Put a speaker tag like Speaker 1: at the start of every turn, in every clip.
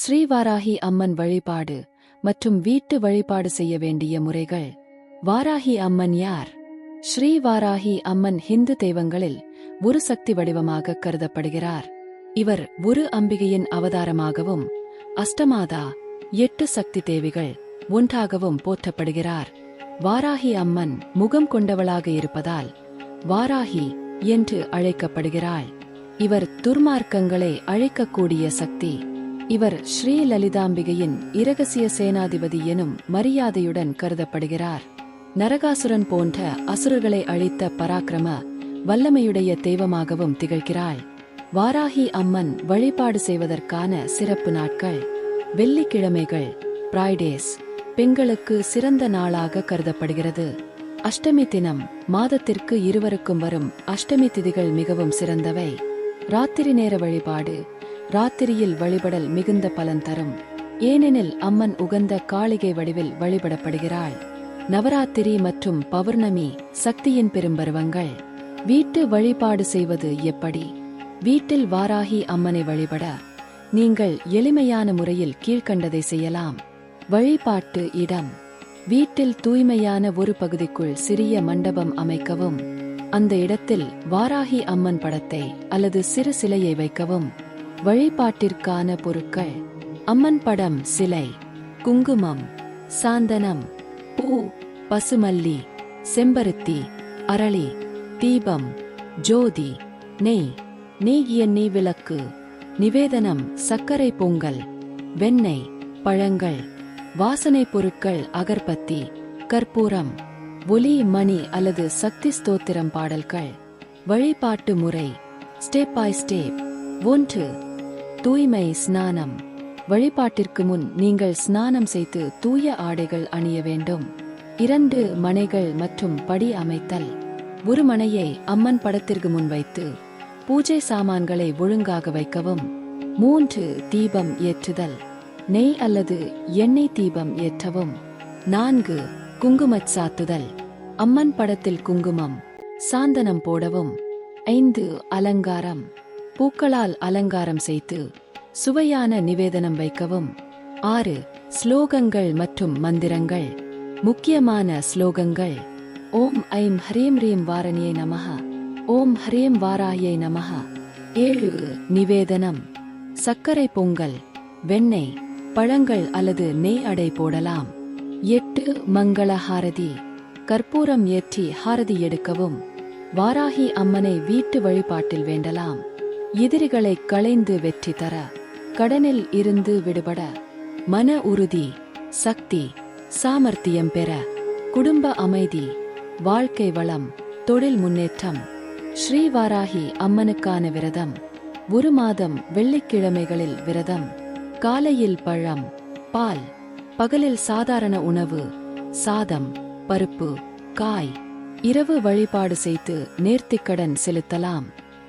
Speaker 1: ஸ்ரீவாராகி அம்மன் வழிபாடு மற்றும் வீட்டு வழிபாடு செய்ய வேண்டிய முறைகள். வாராகி அம்மன் யார்? ஸ்ரீ வாராகி அம்மன் ஹிந்து தெய்வங்களில் ஒரு சக்தி வடிவமாக கருதப்படுகிறார். இவர் ஒரு அம்பிகையின் அவதாரமாகவும் அஷ்டமாதா எட்டு சக்தி தேவிகள் ஒன்றாகவும் போற்றப்படுகிறார். வாராகி அம்மன் முகம் கொண்டவளாக இருப்பதால் வாராகி என்று அழைக்கப்படுகிறாள். இவர் துர்மார்க்கங்களை அழைக்கக்கூடிய சக்தி. இவர் ஸ்ரீ லலிதாம்பிகையின் இரகசிய சேனாதிபதி எனும் மரியாதையுடன் கருதப்படுகிறார். நரகாசுரன் போன்ற அசுரர்களை அழித்த பராக்கிரம வல்லமையுடைய தெய்வமாகவும் திகழ்கிறாள். வாராகி அம்மன் வழிபாடு செய்வதற்கான சிறப்பு நாட்கள் வெள்ளிக்கிழமைகள் பிரைடேஸ் பெண்களுக்கு சிறந்த நாளாக கருதப்படுகிறது. அஷ்டமி தினம் மாதத்திற்கு இருவருக்கும் வரும் அஷ்டமி திதிகள் மிகவும் சிறந்தவை. ராத்திரி நேர வழிபாடு ராத்திரியில் வழிபடல் மிகுந்த பலன் தரும். ஏனெனில் அம்மன் உகந்த காளிகை வடிவில் வழிபடப்படுகிறாள். நவராத்திரி மற்றும் பௌர்ணமி சக்தியின் பெரும்பருவங்கள். வீட்டு வழிபாடு செய்வது எப்படி? வீட்டில் வாராகி அம்மனை வழிபட நீங்கள் எளிமையான முறையில் கீழ்கண்டதை செய்யலாம். வழிபாட்டு இடம். வீட்டில் தூய்மையான ஒரு பகுதிக்குள் சிறிய மண்டபம் அமைக்கவும். அந்த இடத்தில் வாராகி அம்மன் படத்தை அல்லது சிறு சிலையை வைக்கவும். வழிபாட்டிற்கான பொருட்கள். அம்மன் படம் சிலை குங்குமம் சாந்தனம் பூ பசுமல்லி செம்பருத்தி அரளி தீபம் ஜோதி நெய் நெய் எண்ணெய் விளக்கு நிவேதனம் சர்க்கரை பொங்கல் வெண்ணெய் பழங்கள் வாசனை பொருட்கள் அகர்பத்தி கற்பூரம் ஒலி மணி அல்லது சக்தி ஸ்தோத்திரம் பாடல்கள். வழிபாட்டு முறை ஸ்டெப் பை ஸ்டெப். ஒன்று தூய்மை ஸ்நானம். வழிபாட்டிற்கு முன் நீங்கள் ஸ்நானம் செய்து தூய ஆடைகள் அணிய வேண்டும். இரண்டு மனைகள் மற்றும் படி அமைத்தல். ஒரு மனையை அம்மன் படத்திற்கு முன் வைத்து பூஜை சாமான்களை ஒழுங்காக வைக்கவும். மூன்று தீபம் ஏற்றுதல். நெய் அல்லது எண்ணெய் தீபம் ஏற்றவும். நான்கு குங்குமச் சாத்துதல். அம்மன் படத்தில் குங்குமம். சாந்தனம் போடவும். ஐந்து அலங்காரம். பூக்களால் அலங்காரம் செய்து சுவையான நிவேதனம் வைக்கவும். ஆறு ஸ்லோகங்கள் மற்றும் மந்திரங்கள். முக்கியமான ஸ்லோகங்கள். ஓம் ஐம் ஹரீம் ரீம் வாரணியை நமக ஓம் ஹரீம் வாராயை நமக ஏழு நிவேதனம். சர்க்கரை பொங்கல். வெண்ணெய் பழங்கள் அல்லது நெய் அடை போடலாம். எட்டு மங்கள ஹாரதி கற்பூரம் ஏற்றி ஹாரதி எடுக்கவும். வாராகி அம்மனை வீட்டு வழிபாட்டில் வேண்டலாம். எதிரிகளை களைந்து வெற்றி தர கடனில் இருந்து விடுபட மன உறுதி சக்தி சாமர்த்தியம் பெற குடும்ப அமைதி வாழ்க்கை வளம் தொழில் முன்னேற்றம் ஸ்ரீவாராகி அம்மனுக்கான விரதம் ஒரு மாதம் வெள்ளிக்கிழமைகளில் விரதம் காலையில் பழம் பால் பகலில் சாதாரண உணவு சாதம் பருப்பு காய் இரவு வழிபாடு செய்து நேர்த்திக்கடன் செலுத்தலாம்.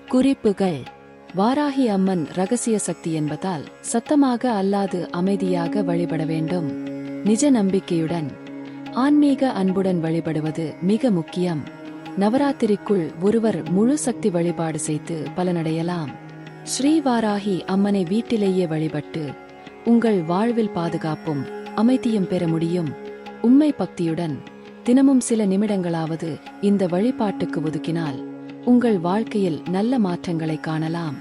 Speaker 1: குறிப்புகள் வாராகி அம்மன் ரகசிய சக்தி என்பதால் சத்தமாக அல்லாது அமைதியாக வழிபட வேண்டும். நிஜ நம்பிக்கையுடன் ஆன்மீக அன்புடன் வழிபடுவது மிக முக்கியம். நவராத்திரிக்குள் ஒருவர் முழு சக்தி வழிபாடு செய்து பலனடையலாம். ஸ்ரீவாராகி அம்மனை வீட்டிலேயே வழிபட்டு உங்கள் வாழ்வில் பாதுகாப்பும் அமைதியும் பெற முடியும். உண்மை பக்தியுடன் தினமும் சில நிமிடங்களாவது இந்த வழிபாட்டுக்கு ஒதுக்கினால் உங்கள் வாழ்க்கையில் நல்ல மாற்றங்களை காணலாம்.